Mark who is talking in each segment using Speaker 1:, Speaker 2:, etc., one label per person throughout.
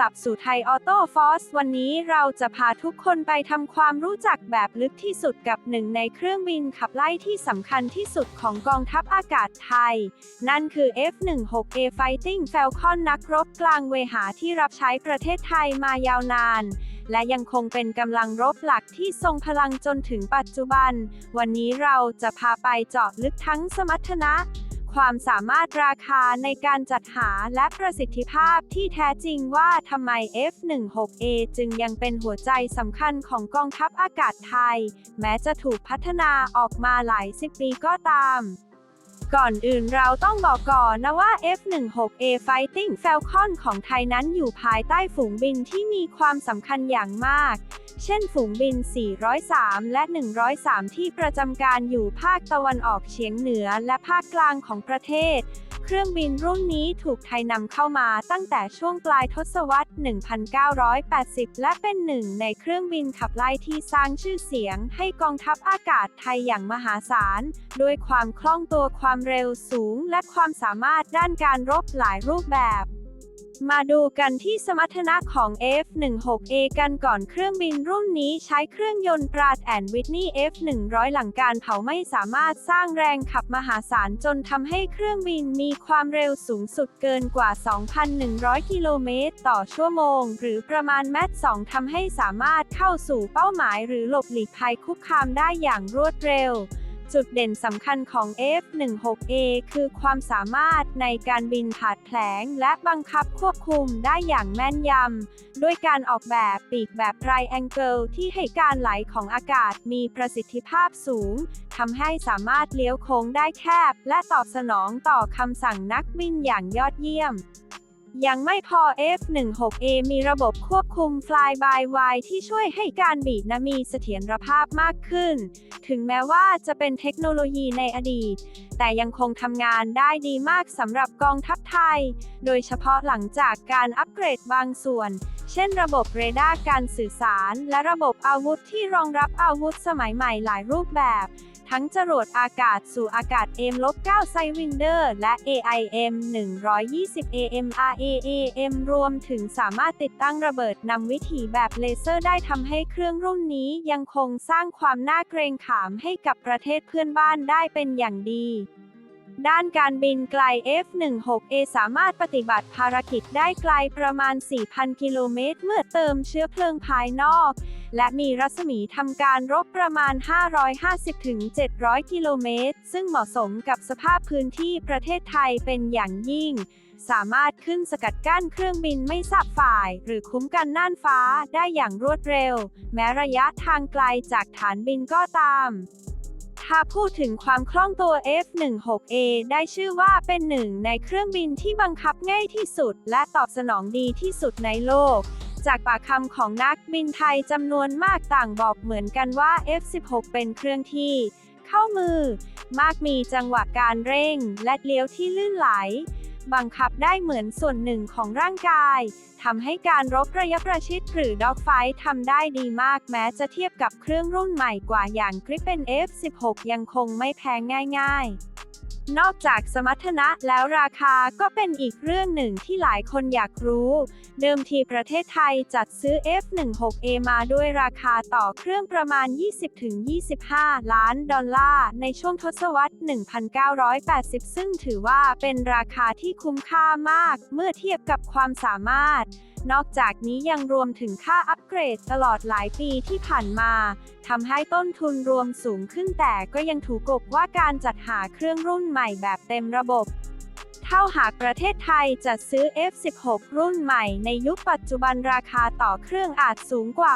Speaker 1: ลับสู่ไทยออโต้ฟอสวันนี้เราจะพาทุกคนไปทำความรู้จักแบบลึกที่สุดกับหนึ่งในเครื่องบินขับไล่ที่สำคัญที่สุดของกองทัพอากาศไทย นั่นคือ F-16A Fighting Falcon นักรบกลางเวหาที่รับใช้ประเทศไทยมายาวนาน และยังคงเป็นกำลังรบหลักที่ทรงพลังจนถึงปัจจุบัน วันนี้เราจะพาไปเจาะลึกทั้งสมรรถนะ ความสามารถราคาในการจัดหาและประสิทธิภาพที่แท้จริงว่าทำไม F-16A จึงยังเป็นหัวใจสำคัญของกองทัพอากาศไทย แม้จะถูกพัฒนาออกมาหลายสิบปีก็ตาม ก่อนอื่นเราต้องบอกก่อนนะว่า F-16A Fighting Falcon ของไทยนั้นอยู่ภายใต้ฝูงบินที่มีความสำคัญอย่างมาก เช่นฝูงบิน 403 และ 103 ที่ประจำการอยู่ภาคตะวันออกเฉียงเหนือและภาคกลางของประเทศ เครื่องบินรุ่นนี้ถูกไทยนำเข้ามาตั้งแต่ช่วงปลายทศวรรษ 1980 และเป็นหนึ่งในเครื่องบินขับไล่ที่สร้างชื่อเสียงให้กองทัพอากาศไทยอย่างมหาศาล ด้วยความคล่องตัวความเร็วสูง และความสามารถด้านการรบหลายรูปแบบ มาดูกันที่สมรรถนะของ F-16A กันก่อนเครื่องบินรุ่นนี้ใช้เครื่องยนต์ปราดแอนวิทนี F-100 หลังการเผาไม่สามารถสร้างแรงขับมหาศาลจนทำให้เครื่องบินมีความเร็วสูงสุดเกินกว่า 2,100 กิโลเมตรต่อชั่วโมง หรือประมาณแมต2ทำให้สามารถเข้าสู่เป้าหมายหรือหลบหลีกภัยคุกคามได้อย่างรวดเร็ว จุดเด่นสำคัญของ F-16A คือความสามารถในการบินผาดแผลงและบังคับควบคุมได้อย่างแม่นยำ ด้วยการออกแบบปีกแบบไรแองเกิลที่ให้การไหลของอากาศมีประสิทธิภาพสูง ทำให้สามารถเลี้ยวโค้งได้แคบ และตอบสนองต่อคำสั่งนักบินอย่างยอดเยี่ยม ยังไม่พอ F-16A มีระบบควบคุม Fly by Wire ที่ช่วยให้การบีดนะมีเสถียรภาพมากขึ้น ถึงแม้ว่าจะเป็นเทคโนโลยีในอดีต แต่ยังคงทำงานได้ดีมากสำหรับกองทัพไทย โดยเฉพาะหลังจากการอัปเกรดบางส่วน เช่นระบบเรดาร์การสื่อสาร และระบบอาวุธที่รองรับอาวุธสมัยใหม่หลายรูปแบบ ทั้งจรวดอากาศสู่อากาศ M-9 ไซวินเดอร์และ AIM 120 AMRAAM รวมถึงสามารถติดตั้งระเบิดนำวิถีแบบเลเซอร์ได้ทำให้เครื่องรุ่นนี้ยังคงสร้างความน่าเกรงขามให้กับประเทศเพื่อนบ้านได้เป็นอย่างดี ด้านการบินไกล F-16A สามารถปฏิบัติภารกิจได้ไกลประมาณ 4,000 กิโลเมตร เมื่อเติมเชื้อเพลิงภายนอก และมีรัศมีทำการรบประมาณ 550-700 กิโลเมตร ซึ่งเหมาะสมกับสภาพพื้นที่ประเทศไทยเป็นอย่างยิ่ง สามารถขึ้นสกัดกั้นเครื่องบินไม่ทราบฝ่าย หรือคุ้มกันน่านฟ้าได้อย่างรวดเร็ว แม้ระยะทางไกลจากฐานบินก็ตาม ถ้าพูดถึงความคล่องตัว F-16A ได้ชื่อว่าเป็นหนึ่งในเครื่องบินที่บังคับง่ายที่สุด และตอบสนองดีที่สุดในโลก จากปากคำของนักบินไทยจำนวนมากต่างบอกเหมือนกันว่า F-16 เป็นเครื่องที่ เข้ามือ มากมีจังหวะการเร่ง และเลี้ยวที่ลื่นไหล บังคับได้เหมือนส่วนหนึ่งของร่างกาย ทำให้การรบระยะประชิดหรือด็อกไฟทำได้ดีมากแม้จะเทียบกับเครื่องรุ่นใหม่กว่าอย่างกริปเป็น F16 ยังคงไม่แพงง่าย ๆ นอกจากสมรรถนะแล้วราคาก็เป็นอีกเรื่องหนึ่งที่หลายคนอยากรู้ เดิมทีประเทศไทยจัดซื้อ F16A มาด้วยราคาต่อเครื่องประมาณ 20-25 ล้านดอลลาร์ในช่วงทศวรรษ 1980 ซึ่งถือว่าเป็นราคาที่คุ้มค่ามาก เมื่อเทียบกับความสามารถ นอกจากนี้ยังรวมถึงค่าอัปเกรดตลอดหลายปีที่ผ่านมาทำให้ต้นทุนรวมสูงขึ้นแต่ก็ยังถูกกบว่าการจัดหาเครื่องรุ่นใหม่แบบเต็มระบบ เท่าหากประเทศไทยจัดซื้อ F16 รุ่นใหม่ในยุคปัจจุบันราคาต่อเครื่องอาจสูงกว่า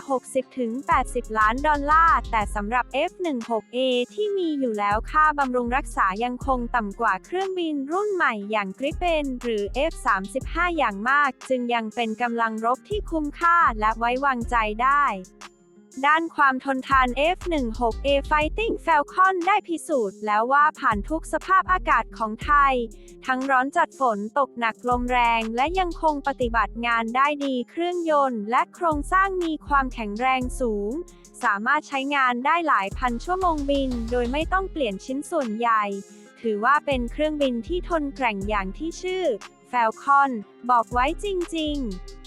Speaker 1: 60-80 ล้านดอลลาร์ แต่สำหรับ F16A ที่มีอยู่แล้วค่าบำรุงรักษายังคงต่ำกว่าเครื่องบินรุ่นใหม่อย่าง Gripen หรือ F35 อย่างมาก จึงยังเป็นกำลังรบที่คุ้มค่าและไว้วางใจได้ ด้านความทนทาน F-16A Fighting Falcon ได้พิสูจน์แล้วว่าผ่านทุกสภาพอากาศของไทย ทั้งร้อนจัดฝนตกหนักลมแรงและยังคงปฏิบัติงานได้ดีเครื่องยนต์ และโครงสร้างมีความแข็งแรงสูง สามารถใช้งานได้หลายพันชั่วโมงบิน โดยไม่ต้องเปลี่ยนชิ้นส่วนใหญ่ ถือว่าเป็นเครื่องบินที่ทนแกร่งอย่างที่ชื่อ Falcon บอกไว้จริง ๆ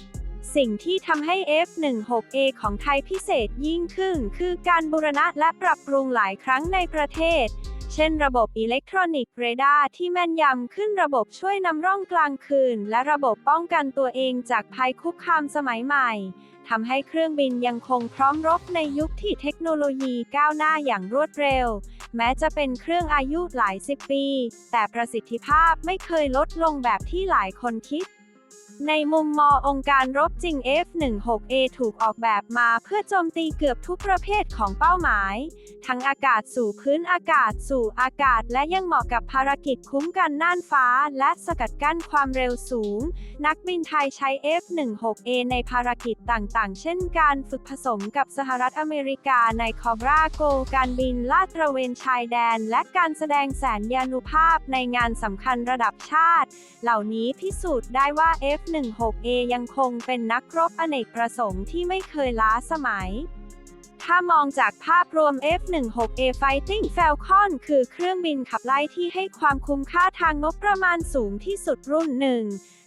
Speaker 1: สิ่งที่ทำให้ F16A ของไทยพิเศษยิ่งขึ้น คือการบูรณะและปรับปรุงหลายครั้งในประเทศ เช่นระบบอิเล็กทรอนิกส์เรดาร์ที่แม่นยำขึ้นระบบช่วยนำร่องกลางคืน และระบบป้องกันตัวเองจากภัยคุกคามสมัยใหม่ทำให้เครื่องบินยังคงพร้อมรบในยุคที่เทคโนโลยีก้าวหน้าอย่างรวดเร็ว แม้จะเป็นเครื่องอายุหลายสิบปี แต่ประสิทธิภาพไม่เคยลดลงแบบที่หลายคนคิด ในมุมมององค์การรบจริง F16A ถูกออกแบบมาเพื่อโจมตีเกือบทุกประเภทของเป้าหมาย ทั้งอากาศสู่พื้นอากาศสู่อากาศ และยังเหมาะกับภารกิจคุ้มกันน่านฟ้า และสกัดกั้นความเร็วสูง นักบินไทยใช้ F16A ในภารกิจต่างๆ เช่นการฝึกผสมกับสหรัฐอเมริกาในคอบราโก การบินลาดตระเวนชายแดน และการแสดงแสนยานุภาพในงานสำคัญระดับชาติ เหล่านี้พิสูจน์ได้ว่า F F16A ยังคงเป็นนักรบอเนกประสงค์ที่ไม่เคยล้าสมัย ถ้ามองจากภาพรวม F16A Fighting Falcon คือเครื่องบินขับไล่ที่ให้ความคุ้มค่าทางงบประมาณสูงที่สุดรุ่นหนึ่ง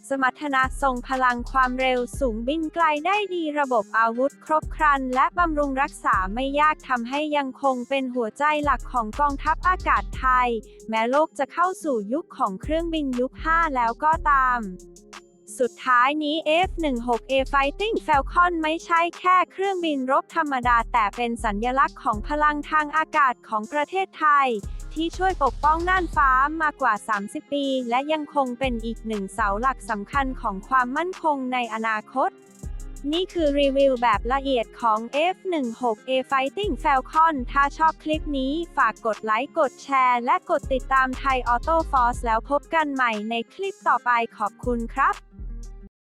Speaker 1: สมรรถนะทรงพลังความเร็วสูงบินไกลได้ดีระบบอาวุธครบครัน และบำรุงรักษาไม่ยากทำให้ยังคงเป็นหัวใจหลักของกองทัพอากาศไทย แม้โลกจะเข้าสู่ยุคของเครื่องบินยุค 5 แล้วก็ตาม สุดท้ายนี้ F16A Fighting Falcon ไม่ใช่แค่เครื่องบินรบธรรมดา แต่เป็นสัญญลักษณ์ของพลังทางอากาศของประเทศไทย ที่ช่วยปกป้องน่านฟ้ามากว่า 30 ปี และยังคงเป็นอีกหนึ่งเสาหลักสำคัญของความมั่นคงในอนาคตนี่คือรีวิวแบบละเอียดของ F16A Fighting Falcon ถ้าชอบคลิปนี้ฝากกดไลค์ กดแชร์ และกดติดตามไทยออโต้ฟอร์สแล้วพบกันใหม่ในคลิปต่อไปขอบคุณครับ